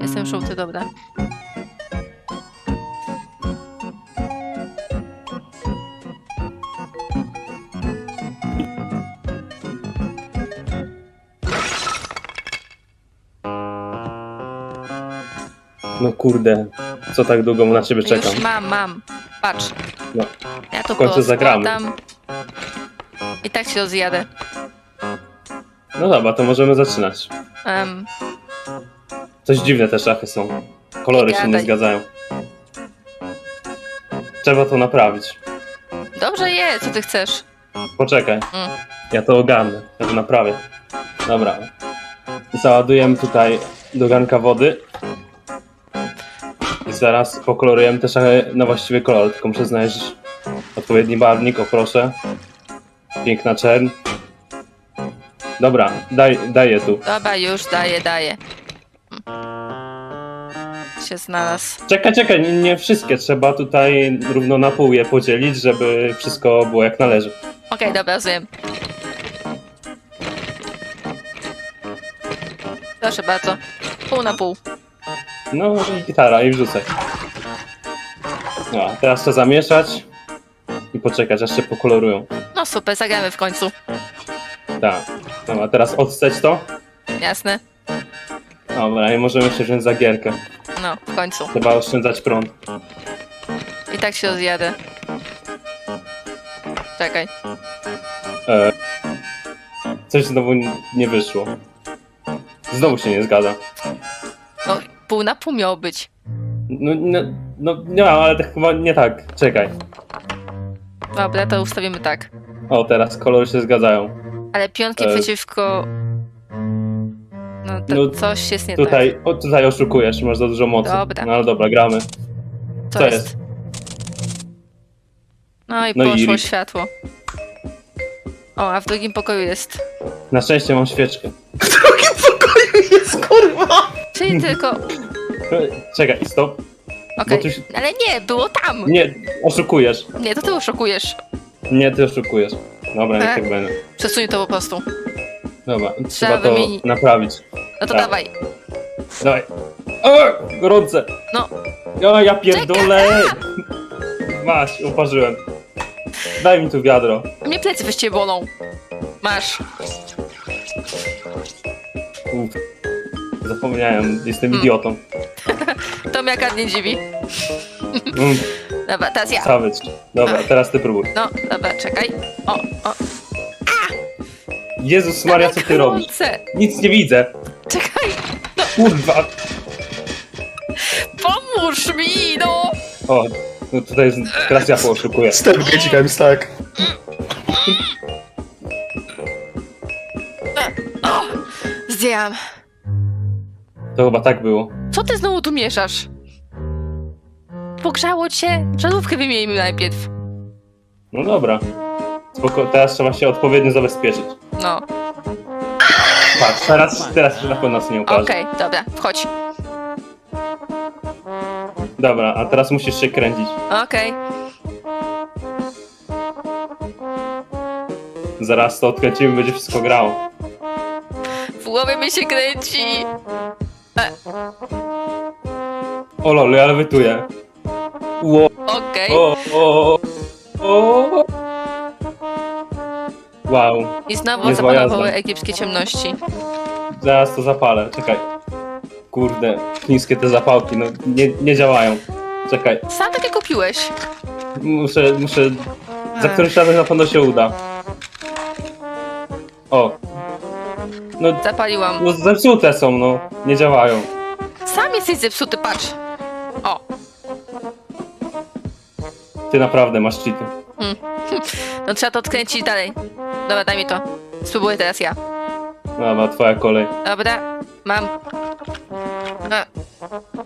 Jestem żółty, dobra. No kurde, co tak długo na ciebie czekam? Już mam, mam. Patrz. No. Ja to W końcu zagramy. poskładam. I tak się rozjadę. No dobra, to możemy zaczynać. Coś dziwne te szachy są. Kolory się nie Gadaj. zgadzają. Trzeba to naprawić. dobrze jest, co ty chcesz? Poczekaj, Mm. ja to ogarnę, ja to naprawię. Dobra. Załadujemy tutaj do garnka wody. I zaraz pokolorujemy te szachy na właściwy kolor, tylko muszę znaleźć odpowiedni barwnik, o proszę. Piękna czern. Dobra, daj, daj je tu. Dobra, już daję, daję. Mm. Się znalazł. Czekaj, czekaj, nie, nie wszystkie. Trzeba tutaj równo na pół je podzielić, żeby wszystko było jak należy. Okej, dobra, rozumiem. Proszę bardzo. Pół na pół. No i gitara i wrzucaj. No, a teraz trzeba zamieszać i poczekać, aż się pokolorują. No super, zagramy w końcu. Tak. No, a teraz odstać to. Jasne. Dobra, i możemy się wziąć za gierkę. No, w końcu. Trzeba oszczędzać prąd. I tak się rozjadę. Czekaj. E, coś znowu nie wyszło. Znowu się nie zgadza. No, pół na pół miało być. No, no, no nie mam, ale to chyba nie tak. Czekaj. Dobra, to ustawimy tak. O, teraz kolory się zgadzają. Ale pionki E. przeciwko... No, to No, coś jest nie tak. Tutaj, o, tutaj oszukujesz, masz za dużo mocy. Dobra. No ale dobra, gramy. Co co jest? jest? No i No i poszło światło. O, a w drugim pokoju jest. Na szczęście mam świeczkę. jest kurwa! Czyli tylko... Czekaj, stop. Okej. Bo tu się- Ale nie, było tam! Nie, oszukujesz. Nie, to ty oszukujesz. Nie, ty oszukujesz. Dobra, niech E? tak będzie. Przesuń to po prostu. Dobra, trzeba to wymienić. naprawić. No to Tak. dawaj. Dawaj. O, gorące. No. O, ja pierdolę. Maś, uparzyłem. Daj mi tu wiadro. Mnie plecy weźcie bolą. Masz. Uf. Zapomniałem, jestem Mm. idiotą. To mnie akurat nie dziwi. Mm, Dobra, teraz ja. savage. Dobra, teraz ty próbuj. No, dobra, czekaj. O, o. Jezus Maria, co ty robisz? Nic nie widzę. Czekaj, Kurwa. pomóż mi, no! O, no tutaj jest, teraz ja pooszukuję. Step gadzikami stack. O, zdjęłam. To chyba tak było. Co ty znowu tu mieszasz? Pogrzało cię? Żarówkę wymienimy najpierw. No dobra. Spoko, teraz trzeba się odpowiednio zabezpieczyć. No, Patrz, teraz, teraz się na pewno nas nie ukaże. okej, dobra, wchodź. Dobra, a teraz musisz się kręcić. Okej. Zaraz to odkręcimy, będzie wszystko grało. W głowie mi się kręci. O lol, ja lewituję. Ło, Okej. o, o, o. Wow, I znowu Niezła zapanowały jazda. egipskie ciemności. zaraz to zapalę, czekaj. Kurde, chińskie te zapałki, no nie, nie działają. Czekaj, Sam takie kupiłeś. muszę, muszę... Za którymś razem na pewno się uda. O. No, Zapaliłam. no zepsute są, no. Nie działają. Sam jesteś zepsuty, patrz. O, Ty naprawdę masz cheaty. no trzeba to odkręcić dalej. Dobra, daj mi to. Spróbuję teraz ja. Dobra, twoja kolej. Dobra, mam. E,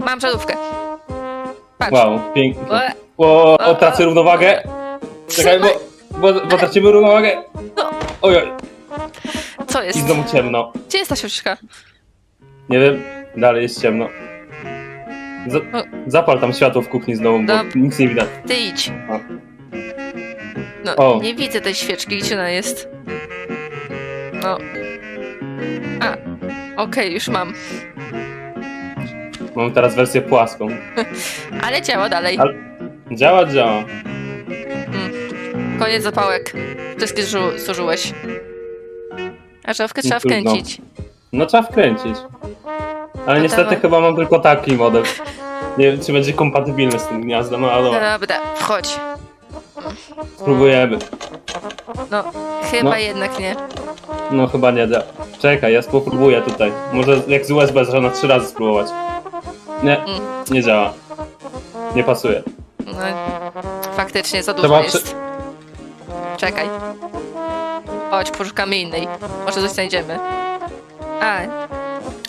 mam żarówkę. Patrz. Wow, pięknie. O, o tracę równowagę. Czekaj, bo, bo, bo tracimy równowagę. No. Ojoj, Co i jest? znowu ciemno. Gdzie jest ta książka? Nie wiem, dalej jest ciemno. Za, zapal tam światło w kuchni znowu, bo Dob- nic nie widać. Ty idź. O. No, O. nie widzę tej świeczki. Gdzie ona jest? No. A, okej, już mam. Mam teraz wersję płaską. Ale działa dalej. Ale- Działa, działa. Koniec zapałek. Wszystkie zużyłeś. A żawkę trzeba trudno. wkręcić. No trzeba wkręcić. Ale niestety dawaj. chyba mam tylko taki model. Nie wiem, czy będzie kompatybilny z tym gniazdem, no ale dobra, Dobra, wchodź. Spróbujemy. No, chyba No. jednak nie. No chyba nie da. Czekaj, ja spróbuję tutaj. Może jak z USB trzeba na trzy razy spróbować. Nie, Mm. nie działa. Nie pasuje. No, faktycznie za dużo Trzeba jest. Czekaj. Chodź, poszukamy innej. Może coś znajdziemy. A,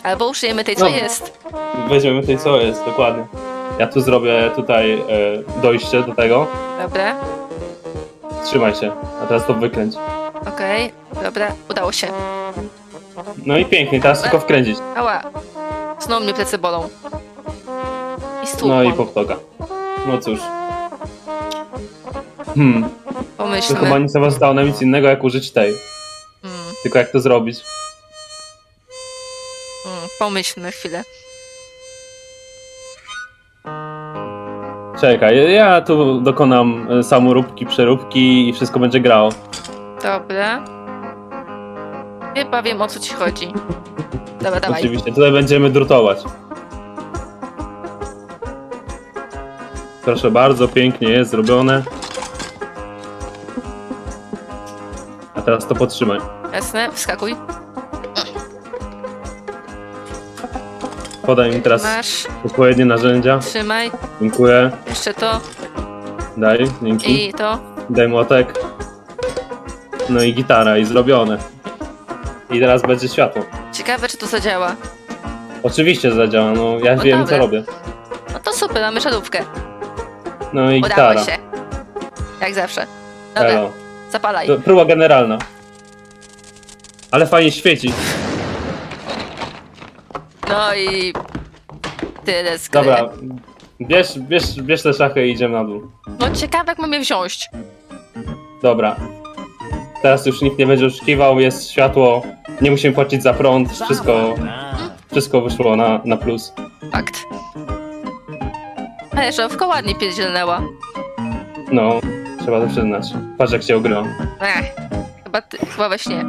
albo użyjemy tej, co No. jest. Weźmiemy tutaj co jest, dokładnie. Ja tu zrobię tutaj e, dojście do tego. Dobra, Trzymaj się, a teraz to wykręć. okej, dobra, udało się. No i pięknie, teraz tylko wkręcić. Ała, znowu mnie plecy bolą. I stół, No i powtoka. No cóż. Hmm, to pomyślmy. chyba nie zostało nam nic innego jak użyć tej. Mm, Tylko jak to zrobić? mm, pomyślmy chwilę. Czekaj, ja tu dokonam e, samoróbki, przeróbki i wszystko będzie grało. Dobra. Chyba wiem o co ci chodzi. Dobra, dawaj. Oczywiście, tutaj będziemy drutować. Proszę bardzo, pięknie jest zrobione. A teraz to podtrzymaj. Jasne, wskakuj. Podaj mi teraz Masz, odpowiednie narzędzia. trzymaj. Dziękuję. Jeszcze to Daj, dzięki. i to. Daj młotek. No i gitara, i zrobione. I teraz będzie światło. Ciekawe, czy to zadziała. Oczywiście zadziała, no ja No wiem dobra. co robię. No to super, mamy szarówkę. No i Udało gitara. się. Jak zawsze. Dobra, Elo. zapalaj. To Próba generalna. Ale fajnie świeci. No i tyle z gry. Dobra. Bierz, bierz, bierz te szachy i idziemy na dół. No ciekawe, jak mamy wziąć. Dobra. Teraz już nikt nie będzie oszukiwał, jest światło. Nie musimy płacić za prąd, wszystko, wszystko wyszło na, na plus. Fakt. Ale szafka ładnie pierdzielnęła. No, trzeba to przyznać. Patrz jak się ogrywa. Ech, chyba, ty, chyba we śnie.